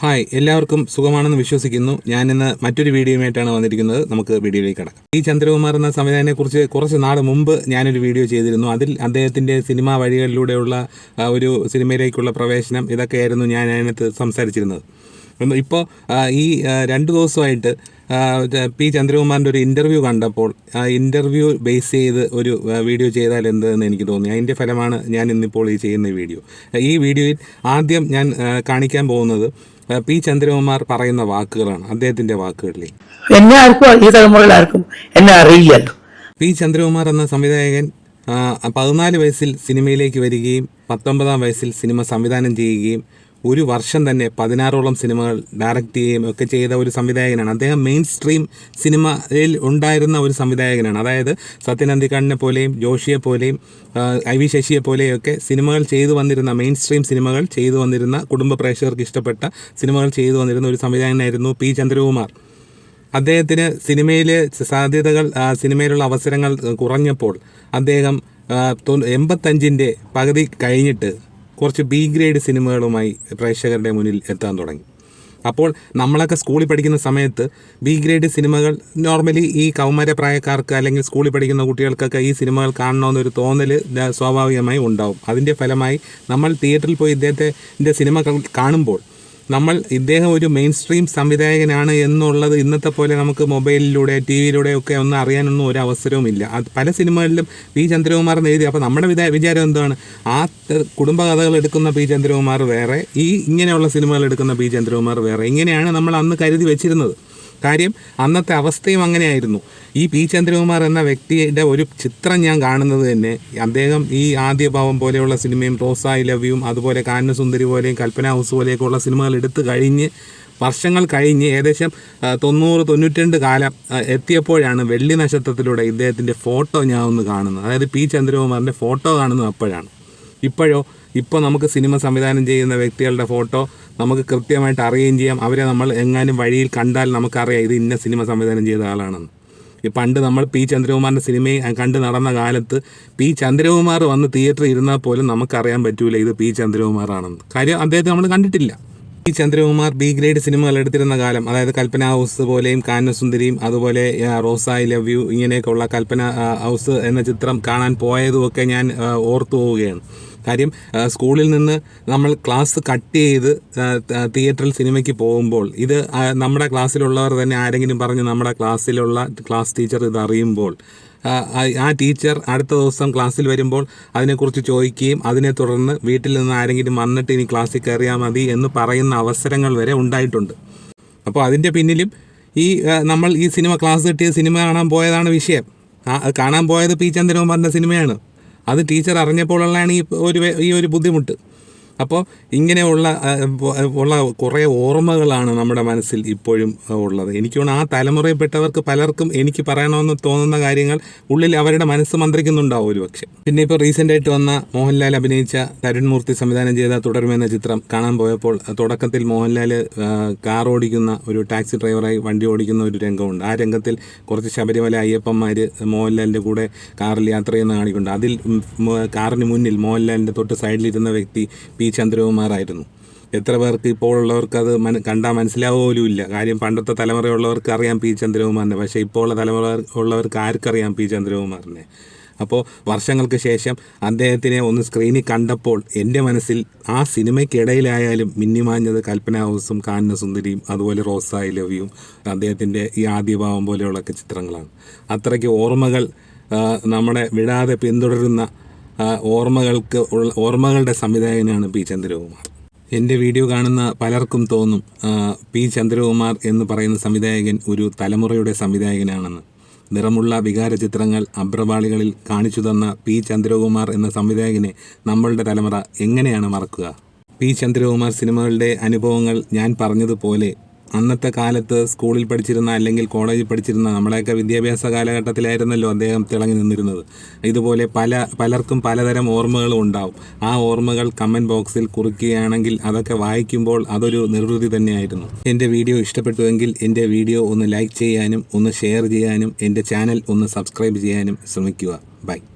Hi എല്ലാവർക്കും സുഖമാണെന്ന് വിശ്വസിക്കുന്നു. ഞാൻ ഇന്ന് മറ്റൊരു വീഡിയോയുമായിട്ടാണ് വന്നിരിക്കുന്നത്. നമുക്ക് വീഡിയോയിലേക്ക് കടക്കാം. ഈ ചന്ദ്രകുമാർ എന്ന സംവിധായകനെക്കുറിച്ച് കുറച്ച് നാൾ മുമ്പ് ഞാനൊരു വീഡിയോ ചെയ്തിരുന്നു. അതിൽ അദ്ദേഹത്തിന്റെ സിനിമാ വഴികളിലൂടെയുള്ള ഒരു സിനിമയിലേക്കുള്ള പ്രവേശനം ഇതൊക്കെയായിരുന്നു ഞാൻ അതിനകത്ത് സംസാരിച്ചിരുന്നത്. ഇപ്പോൾ ഈ രണ്ട് ദിവസമായിട്ട് പി ചന്ദ്രകുമാറിന്റെ ഒരു ഇന്റർവ്യൂ കണ്ടപ്പോൾ ആ ഇന്റർവ്യൂ ബേസ് ചെയ്ത് ഒരു വീഡിയോ ചെയ്താൽ എന്തെന്ന് എനിക്ക് തോന്നി. അതിന്റെ ഫലമാണ് ഞാൻ ഇന്നിപ്പോൾ ഈ ചെയ്യുന്ന വീഡിയോ. ഈ വീഡിയോയിൽ ആദ്യം ഞാൻ കാണിക്കാൻ പോകുന്നത് പി ചന്ദ്രകുമാർ പറയുന്ന വാക്കുകളാണ് അദ്ദേഹത്തിന്റെ വാക്കുകളിൽ. എന്നെ ആർക്കും ഈ തലമുറയിൽ ആർക്കും എന്നെ അറിയില്ലല്ലോ. പി ചന്ദ്രകുമാർ എന്ന സംവിധായകൻ പതിനാല് വയസ്സിൽ സിനിമയിലേക്ക് വരികയും പത്തൊമ്പതാം വയസ്സിൽ സിനിമ സംവിധാനം ചെയ്യുകയും ഒരു വർഷം തന്നെ പതിനാറോളം സിനിമകൾ ഡയറക്റ്റ് ചെയ്യുകയും ഒക്കെ ചെയ്ത ഒരു സംവിധായകനാണ്. അദ്ദേഹം മെയിൻ സ്ട്രീം സിനിമയിൽ ഉണ്ടായിരുന്ന ഒരു സംവിധായകനാണ്. അതായത് സത്യനന്ദിക്കാടിനെ പോലെയും ജോഷിയെ പോലെയും ഐ വി ശശിയെ പോലെയൊക്കെ സിനിമകൾ ചെയ്തു വന്നിരുന്ന മെയിൻ സ്ട്രീം സിനിമകൾ ചെയ്തു വന്നിരുന്ന കുടുംബ പ്രേക്ഷകർക്ക് ഇഷ്ടപ്പെട്ട സിനിമകൾ ചെയ്തു വന്നിരുന്ന ഒരു സംവിധായകനായിരുന്നു പി ചന്ദ്രകുമാർ. അദ്ദേഹത്തിന് സിനിമയിലെ സാധ്യതകൾ സിനിമയിലുള്ള അവസരങ്ങൾ കുറഞ്ഞപ്പോൾ അദ്ദേഹം എൺപത്തഞ്ചിന്റെ പകുതി കഴിഞ്ഞിട്ട് കുറച്ച് ബി ഗ്രേഡ് സിനിമകളുമായി പ്രേക്ഷകരുടെ മുന്നിൽ എത്താൻ തുടങ്ങി. അപ്പോൾ നമ്മളൊക്കെ സ്കൂളിൽ പഠിക്കുന്ന സമയത്ത് ബി ഗ്രേഡ് സിനിമകൾ നോർമലി ഈ കൗമാര പ്രായക്കാർക്ക് അല്ലെങ്കിൽ സ്കൂളിൽ പഠിക്കുന്ന കുട്ടികൾക്കൊക്കെ ഈ സിനിമകൾ കാണണമെന്നൊരു തോന്നൽ സ്വാഭാവികമായി ഉണ്ടാവും. അതിന്റെ ഫലമായി നമ്മൾ തിയേറ്ററിൽ പോയി ഇദ്ദേഹത്തിന്റെ സിനിമകൾ കാണുമ്പോൾ നമ്മൾ ഇദ്ദേഹം ഒരു മെയിൻ സ്ട്രീം സംവിധായകനാണ് എന്നുള്ളത് ഇന്നത്തെ പോലെ നമുക്ക് മൊബൈലിലൂടെ ടി വിയിലൂടെ ഒക്കെ ഒന്ന് അറിയാനൊന്നും ഒരു അവസരവുമില്ല. അത് പല സിനിമകളിലും പി ചന്ദ്രകുമാർ എഴുതി അപ്പോൾ നമ്മുടെ വിചാ വിചാരം എന്താണ്? ആ കുടുംബകഥകൾ എടുക്കുന്ന പി ചന്ദ്രകുമാർ വേറെ ഈ ഇങ്ങനെയുള്ള സിനിമകൾ എടുക്കുന്ന പി ചന്ദ്രകുമാർ വേറെ. ഇങ്ങനെയാണ് നമ്മൾ അന്ന് കരുതി വെച്ചിരുന്നത്. കാര്യം അന്നത്തെ അവസ്ഥയും അങ്ങനെയായിരുന്നു. ഈ പി ചന്ദ്രകുമാർ എന്ന വ്യക്തിയുടെ ഒരു ചിത്രം ഞാൻ കാണുന്നത് തന്നെ അദ്ദേഹം ഈ ആദ്യ ഭാവം പോലെയുള്ള സിനിമയും റോസ ഐ ലവ്യും അതുപോലെ കാനസുന്ദരി പോലെയും കൽപ്പന ഹൗസ് പോലെയൊക്കെ ഉള്ള സിനിമകൾ എടുത്തു കഴിഞ്ഞ് വർഷങ്ങൾ കഴിഞ്ഞ് ഏകദേശം തൊണ്ണൂറ് തൊണ്ണൂറ്റിരണ്ട് കാലം എത്തിയപ്പോഴാണ് വെള്ളി നക്ഷത്രത്തിലൂടെ ഇദ്ദേഹത്തിന്റെ ഫോട്ടോ ഞാൻ ഒന്ന് കാണുന്നത്. അതായത് പി ചന്ദ്രകുമാറിന്റെ ഫോട്ടോ കാണുന്നത് അപ്പോഴാണ്. ഇപ്പോഴോ ഇപ്പോൾ നമുക്ക് സിനിമ സംവിധാനം ചെയ്യുന്ന വ്യക്തികളുടെ ഫോട്ടോ നമുക്ക് കൃത്യമായിട്ട് അറിയുകയും ചെയ്യാം. അവരെ നമ്മൾ എങ്ങാനും വഴിയിൽ കണ്ടാൽ നമുക്കറിയാം ഇത് ഇന്ന സിനിമ സംവിധാനം ചെയ്ത ആളാണെന്ന്. പണ്ട് നമ്മൾ പി ചന്ദ്രകുമാറിന്റെ സിനിമയെ കണ്ട് നടന്ന കാലത്ത് പി ചന്ദ്രകുമാർ വന്ന് തിയേറ്ററിൽ ഇരുന്നാൽ പോലും നമുക്കറിയാൻ പറ്റൂല ഇത് പി ചന്ദ്രകുമാറാണെന്ന്. കാര്യം അദ്ദേഹത്തെ നമ്മൾ കണ്ടിട്ടില്ല. പി ചന്ദ്രകുമാർ ബി ഗ്രേഡ് സിനിമകൾ എടുത്തിരുന്ന കാലം അതായത് കൽപ്പന ഹൗസ് പോലെയും കാനസുന്ദരിയും അതുപോലെ റോസ ഐ ലവ് യു ഇങ്ങനെയൊക്കെയുള്ള കൽപ്പന ഹൗസ് എന്ന ചിത്രം കാണാൻ പോയതുമൊക്കെ ഞാൻ ഓർത്തു പോവുകയാണ്. കാര്യം സ്കൂളിൽ നിന്ന് നമ്മൾ ക്ലാസ് കട്ട് ചെയ്ത് തിയേറ്ററിൽ സിനിമയ്ക്ക് പോകുമ്പോൾ ഇത് നമ്മുടെ ക്ലാസ്സിലുള്ളവർ തന്നെ ആരെങ്കിലും പറഞ്ഞ് നമ്മുടെ ക്ലാസ്സിലുള്ള ക്ലാസ് ടീച്ചർ ഇത് അറിയുമ്പോൾ ആ, ടീച്ചർ അടുത്ത ദിവസം ക്ലാസ്സിൽ വരുമ്പോൾ അതിനെക്കുറിച്ച് ചോദിക്കുകയും അതിനെ തുടർന്ന് വീട്ടിൽ നിന്ന് ആരെങ്കിലും വന്നിട്ട് ഇനി ക്ലാസ്സിൽ കയറിയാൽ മതി എന്ന് പറയുന്ന അവസരങ്ങൾ വരെ ഉണ്ടായിട്ടുണ്ട്. അപ്പോൾ അതിന്റെ പിന്നിലും ഈ നമ്മൾ ഈ സിനിമ ക്ലാസ് കിട്ടിയ സിനിമ കാണാൻ പോയതാണ് വിഷയം. കാണാൻ പോയത് പി പറഞ്ഞ സിനിമയാണ്. അത് ടീച്ചർ അറിഞ്ഞപ്പോഴുള്ളതാണ് ഈ ഒരു ഈ ഒരു ബുദ്ധിമുട്ട്. അപ്പോൾ ഇങ്ങനെയുള്ള ഉള്ള കുറേ ഓർമ്മകളാണ് നമ്മുടെ മനസ്സിൽ ഇപ്പോഴും ഉള്ളത്. എനിക്ക് ആ തലമുറയിൽപ്പെട്ടവർക്ക് പലർക്കും എനിക്ക് പറയണമെന്ന് തോന്നുന്ന കാര്യങ്ങൾ ഉള്ളിൽ അവരുടെ മനസ്സ് മന്ത്രിക്കുന്നുണ്ടാവും ഒരു പക്ഷേ. പിന്നെ ഇപ്പോൾ റീസെന്റ് ആയിട്ട് വന്ന മോഹൻലാൽ അഭിനയിച്ച തരുൺ മൂർത്തി സംവിധാനം ചെയ്ത തുടരുമെന്ന ചിത്രം കാണാൻ പോയപ്പോൾ തുടക്കത്തിൽ മോഹൻലാൽ കാർ ഓടിക്കുന്ന ഒരു ടാക്സി ഡ്രൈവറായി വണ്ടി ഓടിക്കുന്ന ഒരു രംഗമുണ്ട്. ആ രംഗത്തിൽ കുറച്ച് ശബരിമല അയ്യപ്പന്മാർ മോഹൻലാലിന്റെ കൂടെ കാറിൽ യാത്ര ചെയ്യുന്ന കാണിക്കുന്നുണ്ട്. അതിൽ കാറിന് മുന്നിൽ മോഹൻലാലിന്റെ തൊട്ട് സൈഡിലിരുന്ന വ്യക്തി പി. ചന്ദ്രകുമാറായിരുന്നു. എത്ര പേർക്ക് ഇപ്പോൾ ഉള്ളവർക്ക് അത് മന കണ്ടാൽ മനസ്സിലാവുക പോലും ഇല്ല കാര്യം പണ്ടത്തെ തലമുറയുള്ളവർക്ക് അറിയാം പി ചന്ദ്രകുമാറിനെ. പക്ഷേ ഇപ്പോൾ ഉള്ള തലമുറ ഉള്ളവർക്ക് ആർക്കറിയാം പി ചന്ദ്രകുമാറിനെ? അപ്പോൾ വർഷങ്ങൾക്ക് ശേഷം അദ്ദേഹത്തിനെ ഒന്ന് സ്ക്രീനിൽ കണ്ടപ്പോൾ എന്റെ മനസ്സിൽ ആ സിനിമയ്ക്കിടയിലായാലും മിന്നിമാഞ്ഞത് കൽപ്പന ഹൗസും കാനന സുന്ദരിയും അതുപോലെ റോസ ഐ ലവ്യും അദ്ദേഹത്തിന്റെ ഈ ആദ്യഭാവം പോലെയുള്ളൊക്കെ ചിത്രങ്ങളാണ്. അത്രയ്ക്ക് ഓർമ്മകൾ നമ്മളെ വിടാതെ പിന്തുടരുന്ന ഓർമ്മകൾക്ക് ഓർമ്മകളുടെ സംവിധായകനാണ് പി ചന്ദ്രകുമാർ. എന്റെ വീഡിയോ കാണുന്ന പലർക്കും തോന്നും പി ചന്ദ്രകുമാർ എന്ന് പറയുന്ന സംവിധായകൻ ഒരു തലമുറയുടെ സംവിധായകനാണെന്ന്. നിറമുള്ള വികാര ചിത്രങ്ങൾ അബ്രവാളികളിൽ കാണിച്ചു തന്ന പി ചന്ദ്രകുമാർ എന്ന സംവിധായകനെ നമ്മളുടെ തലമുറ എങ്ങനെയാണ് മറക്കുക? പി ചന്ദ്രകുമാർ സിനിമകളുടെ അനുഭവങ്ങൾ ഞാൻ പറഞ്ഞതുപോലെ അന്നത്തെ കാലത്ത് സ്കൂളിൽ പഠിച്ചിരുന്ന അല്ലെങ്കിൽ കോളേജിൽ പഠിച്ചിരുന്ന നമ്മളെയൊക്കെ വിദ്യാഭ്യാസ കാലഘട്ടത്തിലായിരുന്നല്ലോ അദ്ദേഹം തിളങ്ങി നിന്നിരുന്നത്. ഇതുപോലെ പല പലർക്കും പലതരം ഓർമ്മകളും ഉണ്ടാവും. ആ ഓർമ്മകൾ കമന്റ് ബോക്സിൽ കുറിക്കുകയാണെങ്കിൽ അതൊക്കെ വായിക്കുമ്പോൾ അതൊരു നിർവൃതി തന്നെയായിരുന്നു. എന്റെ വീഡിയോ ഇഷ്ടപ്പെട്ടുവെങ്കിൽ എന്റെ വീഡിയോ ഒന്ന് ലൈക്ക് ചെയ്യാനും ഒന്ന് ഷെയർ ചെയ്യാനും എന്റെ ചാനൽ ഒന്ന് സബ്സ്ക്രൈബ് ചെയ്യാനും ശ്രമിക്കുക. ബൈ